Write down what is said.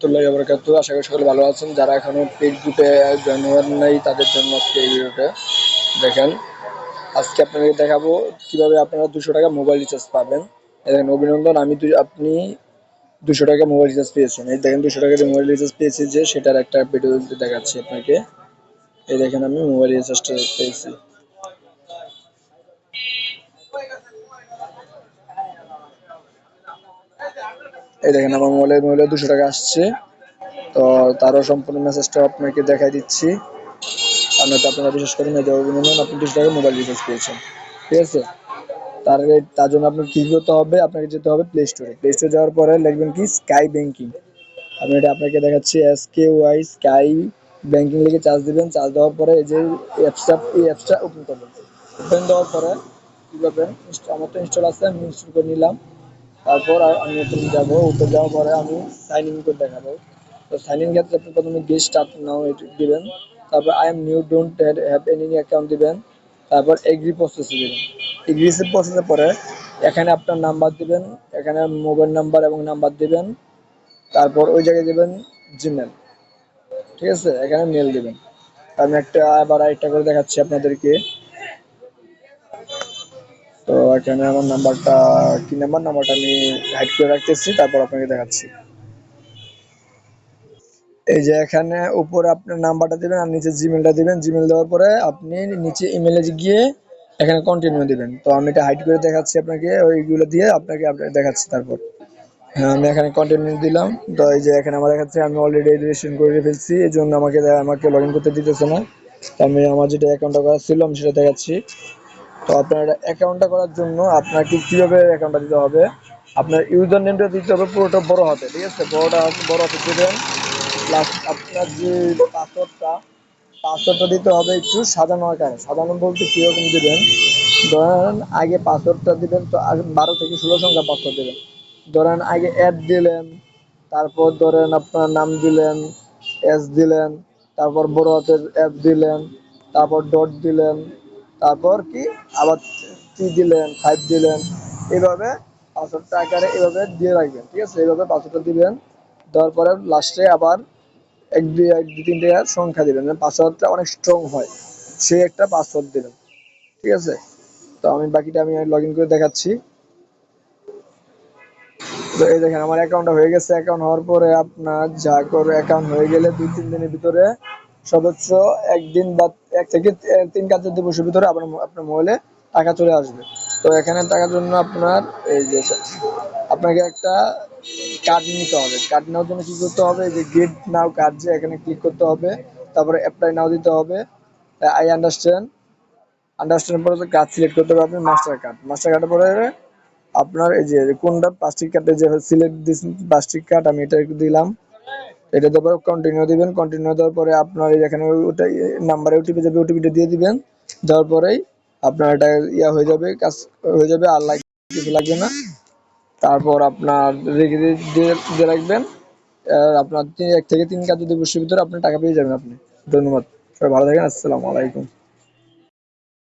রহমতুল্লাহি ওয়া আশা করি সকলে ভালো আছেন। যারা এখনও পেড গ্রুপে জয়েন হওয়ার নাই, তাদের জন্য আজকে এই ভিডিওটা দেখেন। আজকে আপনাদের দেখাবো কীভাবে আপনারা দুশো টাকা মোবাইল রিচার্জ পাবেন। দেখেন, অভিনন্দন, আমি আপনি দুশো টাকা মোবাইল রিচার্জ পেয়েছেন। এই দেখেন, দুশো টাকা যে মোবাইল রিচার্জ পেয়েছি যে, সেটার একটা ভিডিও দেখাচ্ছি আপনাকে। এই দেখেন, আমি মোবাইল রিচার্জটা পেয়েছি। এই দেখেন, আমার মোবাইলে মোবাইলে দুশো টাকা আসছে। তো তারও সম্পূর্ণ মেসেজটা আপনাকে দেখাই দিচ্ছি। আর নয়তো আপনারা বিশেষ করে মেয়েদের অভিনন্দন আপনি দুশো টাকা মোবাইল রিচার্জ পেয়েছেন। ঠিক আছে? তার তার জন্য আপনার কি করতে হবে? আপনাকে যেতে হবে প্লে স্টোরে প্লে স্টোরে যাওয়ার পরে লিখবেন কি? স্কাই ব্যাংকিং আমি এটা আপনাকে দেখাচ্ছি S K Y sky banking লিখে চার্জ দিবেন। চার্জ দেওয়ার পরে এই যে অ্যাপসটা এই অ্যাপসটা ওপেন করবেন। ওপেন দেওয়ার পরে কী করবেন? আমার তো ইনস্টল আছে, আমি ইনস্টল করে নিলাম। তারপর আমি ওপেন যাব ওপেন যাওয়ার পরে আমি সাইন ইন করে দেখাবো। তো সাইন ইন ক্ষেত্রে আপনি প্রথমে গেট স্টার্ট নাও দিবেন। তারপর I am new don't have any account দিবেন। তারপর এগ্রি প্রসেস দিবেন। এগ্রি প্রসেসের পরে এখানে আপনার নাম্বার দিবেন, এখানে মোবাইল নাম্বার এবং নাম্বার দিবেন। তারপর ওই জায়গায় দিবেন জিমেল ঠিক আছে? এখানে মেল দিবেন। আমি একটা আবার আরেকটা করে দেখাচ্ছি আপনাদেরকে। এখানে আমার নাম্বারটা কি নাম্বার নাম্বারটা আমি হাইড করে রাখতেছি, তারপর আপনাকে দেখাচ্ছি। এই যে এখানে উপরে আপনার নাম্বারটা দিবেন আর নিচে জিমেলটা দিবেন। জিমেল দেওয়ার পরে আপনি নিচে ইমেলে গিয়ে এখানে কন্টিনিউ দিবেন। তো আমি এটা হাইড করে দেখাচ্ছি আপনাকে, ওইগুলো দিয়ে আপনাকে দেখাচ্ছি তারপর। হ্যাঁ আমি এখানে কন্টিনিউ দিলাম। তো এই যে এখানে আমার দেখাচ্ছে, আমি অলরেডি রেজিস্ট্রেশন করে ফেলছি, এই জন্য আমাকে আমাকে লগ ইন করতে দিতেছে না। তো আমি আমার যেটা অ্যাকাউন্টটা করা ছিল, আমি সেটা দেখাচ্ছি। তো আপনার অ্যাকাউন্টটা করার জন্য আপনাকে কীভাবে অ্যাকাউন্টটা দিতে হবে? আপনার ইউজার নেমটা দিতে হবে পুরোটা বড় হাতে, ঠিক আছে? বড়টা বড় হাতে দেবেন প্লাস আপনার যে পাসওয়ার্ডটা পাসওয়ার্ডটা দিতে হবে একটু সাজানো আকারে। সাজানো বলতে কীরকম দেবেন? ধরেন আগে পাসওয়ার্ডটা দিবেন, তো বারো থেকে ষোলো সংখ্যা পাসওয়ার্ড দেবেন। ধরেন আগে অ্যাড দিলেন, তারপর ধরেন আপনার নাম দিলেন এস দিলেন, তারপর বড় হাতের অ্যাপ দিলেন, তারপর ডট দিলেন তারপর কি? আবার থ্রি দিলেন ফাইভ দিলেন। এইভাবে পাসওয়ার্ডটা আকারে এভাবে দিয়ে রাখবেন, ঠিক আছে? এইভাবে পাসওয়ার্ডটা দিবেন, দেওয়ার পরে লাস্টে আবার এক দুই এক দুই, তিনটে সংখ্যা দিবেন। মানে পাসওয়ার্ডটা অনেক স্ট্রং হয়, সেই একটা পাসওয়ার্ড দিবেন, ঠিক আছে? তো আমি বাকিটা আমি লগ ইন করে দেখাচ্ছি। তো এই দেখেন, আমার অ্যাকাউন্টটা হয়ে গেছে। অ্যাকাউন্ট হওয়ার পরে আপনার যা করে অ্যাকাউন্ট হয়ে গেলে দুই, তিন দিনের ভিতরে সর্বোচ্চ একদিন বা এক থেকে তিন কাজের দিবসের ভিতরে আপনার আপনার মোবাইলে টাকা চলে আসবে। তো এখানে টাকার জন্য আপনার এই যে আপনাকে একটা কার্ড নিতে হবে। কার্ড নেওয়ার জন্য কি করতে হবে? যে গেট নাও কার্ড যে এখানে ক্লিক করতে হবে, তারপরে অ্যাপ্লাই নাও দিতে হবে। আই আন্ডারস্ট্যান্ড আন্ডারস্ট্যান্ড পরে কার্ড সিলেক্ট করতে হবে আপনি মাস্টার কার্ড মাস্টার কার্ডের পরে আপনার এই যে কোনটা প্লাস্টিক কার্ডে যে সিলেক্ট দিয়েছেন প্লাস্টিক কার্ড আমি এটা দিলাম। এটা দেওয়ার পর কন্টিনিউ দিবেন কন্টিনিউ দেওয়ার পরে আপনার এখানে ওটা নাম্বারে ওটিপি যাবে ওটিপিটা দিয়ে দিবেন। দেওয়ার পরেই আপনার এটা ইয়া হয়ে যাবে, কাজ হয়ে যাবে, আর লাগ কিছু লাগবে না। তারপর আপনার রেখে দিয়ে রাখবেন। আপনার এক থেকে তিন কাজ দিবসের ভিতরে আপনি টাকা পেয়ে যাবেন আপনি। ধন্যবাদ। সবাই ভালো থাকেন, আসসালামু আলাইকুম।